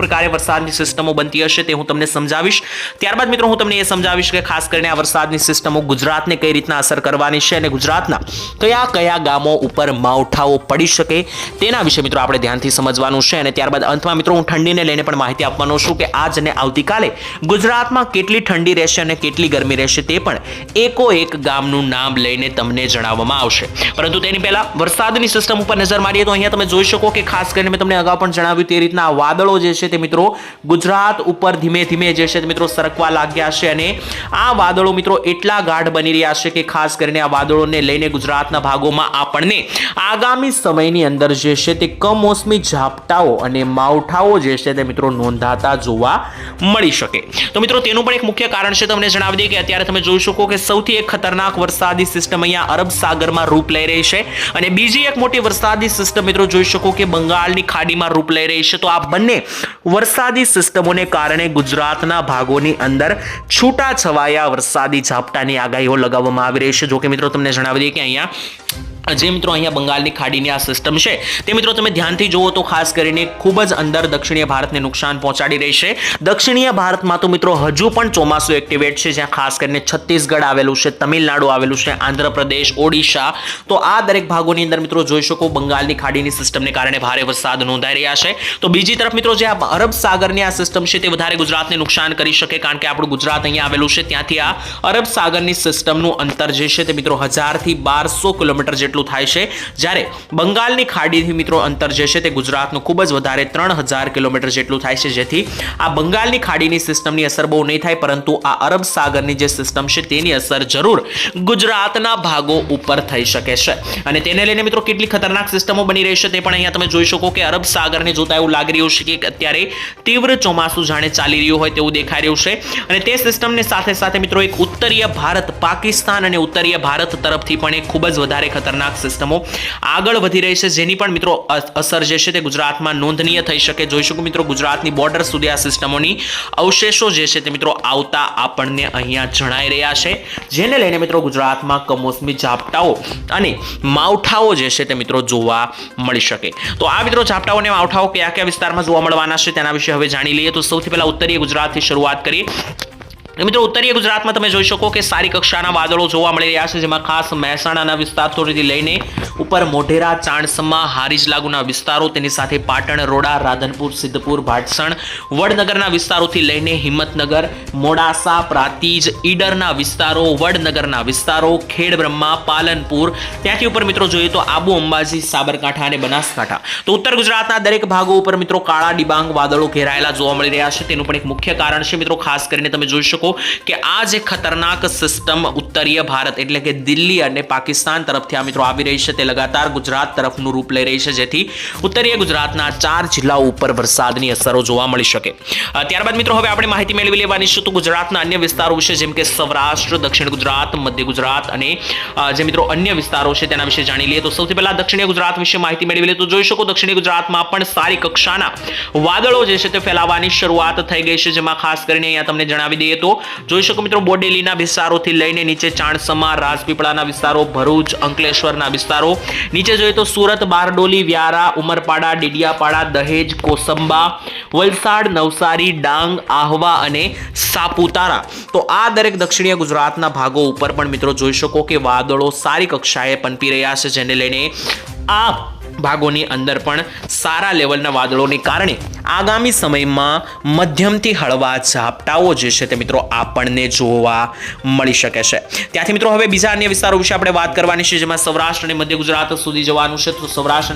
પ્રકારે વરસાદની સિસ્ટમો બનતી હશે તે હું તમને સમજાવીશ. ત્યારબાદ મિત્રો હું તમને એ સમજાવીશ કે ખાસ કરીને આ વરસાદની સિસ્ટમો ગુજરાતને કઈ રીતના અસર કરવાની છે અને ગુજરાતના કયા કયા ગામો ઉપર માવઠાઓ પડી શકે તેના વિશે મિત્રો આપણે ધ્યાનથી સમજવાનું છે અને ત્યારબાદ અંતમાં મિત્રો હું ઠંડીને લઈને પણ માહિતી આપવાનો છું કે આજ અને આવતીકાલે ગુજરાતમાં કેટલી ઠંડી રહેશે અને કેટલી ગરમી રહેશે તે પણ એકો એક ગામનું નામ લઈને તમને જણાવવામાં આવશે. પરંતુ તેની પહેલાં વરસાદની સિસ્ટમ ઉપર નજર મારીએ તો અહીંયા તમે જોઈ શકો કે ખાસ કરીને મેં તમને અગાઉ પણ જણાવ્યું તે રીતના વાદળો જે છે તે મિત્રો ગુજરાત ઉપર ધીમે ધીમે જે છે તે મિત્રો સરકવા લાગ્યા છે અને આ વાદળો મિત્રો એટલા ગાઢ બની રહ્યા છે કે ખાસ કરીને આ વાદળોને લઈને ગુજરાતના ભાગોમાં આપણને આગામી સમયની અંદર જે છે તે કમોસમી ઝાપટાઓ અને માવઠાઓ જે છે તે મિત્રો નોંધાતા જોવા મળી શકે. તો મિત્રો તેનું પણ એક મુખ્ય કારણ છે તમને જણાવી દઈએ કે અત્યારે તમે જોઈ શકો કે સૌથી એક ખતરનાક વરસાદી સિસ્ટમ અહીંયા અરબ સાગરમાં રૂપ લઈ રહી છે અને બીજી એક મોટી વરસાદી સિસ્ટમ મિત્રો જોઈ શકો કે બંગાળની ખાડીમાં રૂપ લઈ રહી છે. તો આ બંને વરસાદી સિસ્ટમોને કારણે ગુજરાતના ભાગોની અંદર છૂટા છવાયા વરસાદી ઝાપટાની આગાહીઓ લગાવવામાં આવી રહી છે. જોકે મિત્રો, તમને જણાવી દઈએ કે અહીંયા જે મિત્રો અહીંયા બંગાળની ખાડીની આ સિસ્ટમ છે, તે મિત્રો તમે ધ્યાનથી જુઓ તો ખાસ કરીને ખૂબ જ અંદર દક્ષિણીય ભારતને નુકસાન પહોંચાડી રહી છે. દક્ષિણીય ભારતમાં તો મિત્રો હજુ પણ ચોમાસું એક્ટિવેટ છે, જ્યાં ખાસ કરીને છત્તીસગઢ આવેલું છે, તમિલનાડુ આવેલું છે, આંધ્રપ્રદેશ, ઓડિશા. તો આ દરેક ભાગોની અંદર મિત્રો જોઈ શકો બંગાળની ખાડીની સિસ્ટમને કારણે ભારે વરસાદ નોંધાઈ રહ્યા છે. તો બીજી તરફ મિત્રો જે આ અરબ સાગરની આ સિસ્ટમ છે, તે વધારે ગુજરાતને નુકસાન કરી શકે કારણ કે આપણું ગુજરાત અહીંયા આવેલું છે, ત્યાંથી આ અરબ સાગરની સિસ્ટમનું અંતર જે છે, તે મિત્રો હજારથી બારસો કિલોમીટર જેટલું થાય છે. જ્યારે બંગાળની ખાડીથી મિત્રો અંતર જે છે તે ગુજરાતનું ખૂબ જ વધારે ત્રણ હજાર કિલોમીટર જેટલું થાય છે. જેથી આ બંગાળની ખાડીની સિસ્ટમની અસર બહુ નહીં થાય, પરંતુ આ અરબ સાગરની જે સિસ્ટમ છે તેની અસર જરૂર ગુજરાતના ભાગો ઉપર થઈ શકે છે. અને તેને લઈને મિત્રો કેટલી ખતરનાક સિસ્ટમો બની રહી છે તે પણ અહીંયા તમે જોઈ શકો કે અરબ સાગરને જોતા એવું લાગી રહ્યું છે કે અત્યારે તીવ્ર ચોમાસું જાણે ચાલી રહ્યું હોય તેવું દેખાઈ રહ્યું છે. અને તે સિસ્ટમને સાથે સાથે મિત્રો એક ઉત્તરીય ભારત પાકિસ્તાન અને ઉત્તરીય ભારત તરફથી પણ એક ખૂબ જ વધારે ખતરનાક સિસ્ટમો આગળ વધી રહી છે. જેની પણ મિત્રો અસર જે છે તે ગુજરાતમાં નોંધનીય થઈ શકે. જોઈ શકું મિત્રો ગુજરાતની બોર્ડર સુધી આ સિસ્ટમોની અવશેષો જે છે તે મિત્રો આવતા આપણને અહીંયા જણાઈ રહ્યા છે. જેને લઈને મિત્રો ગુજરાતમાં કમોસમી ઝાપટાઓ અને માવઠાઓ જે છે તે મિત્રો જોવા મળી શકે. તો આ મિત્રો ઝાપટાઓ અને માવઠાઓ કયા કયા વિસ્તારમાં જોવા મળવાના છે તેના વિશે હવે જાણી લઈએ. તો સૌથી પહેલાં ઉત્તરીય ગુજરાતથી શરૂઆત કરીએ. મિત્રો ઉત્તરીય ગુજરાતમાં તમે જોઈ શકો કે સારી કક્ષાના વાદળો જોવા મળી રહ્યા છે, જેમાં ખાસ મહેસાણાના વિસ્તારોથી લઈને ઉપર મોઢેરા, ચાણસમા, હારીજ લાગુના વિસ્તારો, તેની સાથે પાટણ, રોડા, રાધનપુર, સિદ્ધપુર, ભાટસણ, વડનગરના વિસ્તારોથી લઈને હિંમતનગર, મોડાસા, પ્રાતિજ, ઈડરના વિસ્તારો, વડનગરના વિસ્તારો, ખેડબ્રહ્મા, પાલનપુર. ત્યાંથી ઉપર મિત્રો જોઈએ તો આબુ અંબાજી, સાબરકાંઠા અને બનાસકાંઠા. તો ઉત્તર ગુજરાતના દરેક ભાગો ઉપર મિત્રો કાળા ડિબાંગ વાદળો ઘેરાયેલા જોવા મળી રહ્યા છે, તેનું પણ એક મુખ્ય કારણ છે મિત્રો, ખાસ કરીને તમે જોઈ શકો કે આ જે ખતરનાક સિસ્ટમ ઉત્તરીય ભારત એટલે કે દિલ્હી અને પાકિસ્તાન તરફથી આ મિત્રો આવી રહી છે. તે લગાતાર ગુજરાત તરફનું રૂપ લઈ રહી છે, જેથી ઉત્તરીય ગુજરાતના ચાર જિલ્લાઓ ઉપર વરસાદની અસરો જોવા મળી શકે. ત્યારબાદ મિત્રો હવે આપણે માહિતી મેળવી લેવાની છે તો ગુજરાતના અન્ય વિસ્તારો વિશે, જેમ કે સૌરાષ્ટ્ર, દક્ષિણ ગુજરાત, મધ્ય ગુજરાત અને જે મિત્રો અન્ય વિસ્તારો છે તેના વિશે જાણી લઈએ તો સૌથી પહેલા દક્ષિણ ગુજરાત વિશે માહિતી મેળવી લઈએ તો જોઈ શકો દક્ષિણ ગુજરાતમાં પણ સારી કક્ષાના વાદળો જે છે તે ફેલાવાની શરૂઆત થઈ ગઈ છે, જેમાં ખાસ કરીને અહીંયા તમને જણાવી દઈએ તો જોઈ શકો મિત્રો, બોડેલીના વિસ્તારોથી લઈને નીચે ચાણસમા, રાજપીપળાના વિસ્તારો, ભરૂચ, અંકલેશ્વરના વિસ્તારો. નીચે જોઈએ તો સુરત, બારડોલી, વ્યારા, ઉમરપાડા, ડીડિયાપાડા, દહેજ, કોસંબા, વલસાડ, નવસારી, ડાંગ, આહવા અને સાપુતારા. તો આ દરેક દક્ષિણીય ગુજરાતના ભાગો ઉપર પણ મિત્રો જોઈ શકો કે વાદળો સારી કક્ષાએ પનપી રહ્યા છે, જેને લઈને આ ભાગોની અંદર પણ સારા લેવલના વાદળોને કારણે આગામી સમયમાં મધ્યમથી હળવા ઝાપટાઓ જે છે તે મિત્રો આપણને જોવા મળી શકે છે. ત્યાંથી મિત્રો હવે બીજા અન્ય વિસ્તારો વિશે આપણે વાત કરવાની છે, જેમાં સૌરાષ્ટ્ર અને મધ્ય ગુજરાત સુધી જવાનું છે. તો સૌરાષ્ટ્ર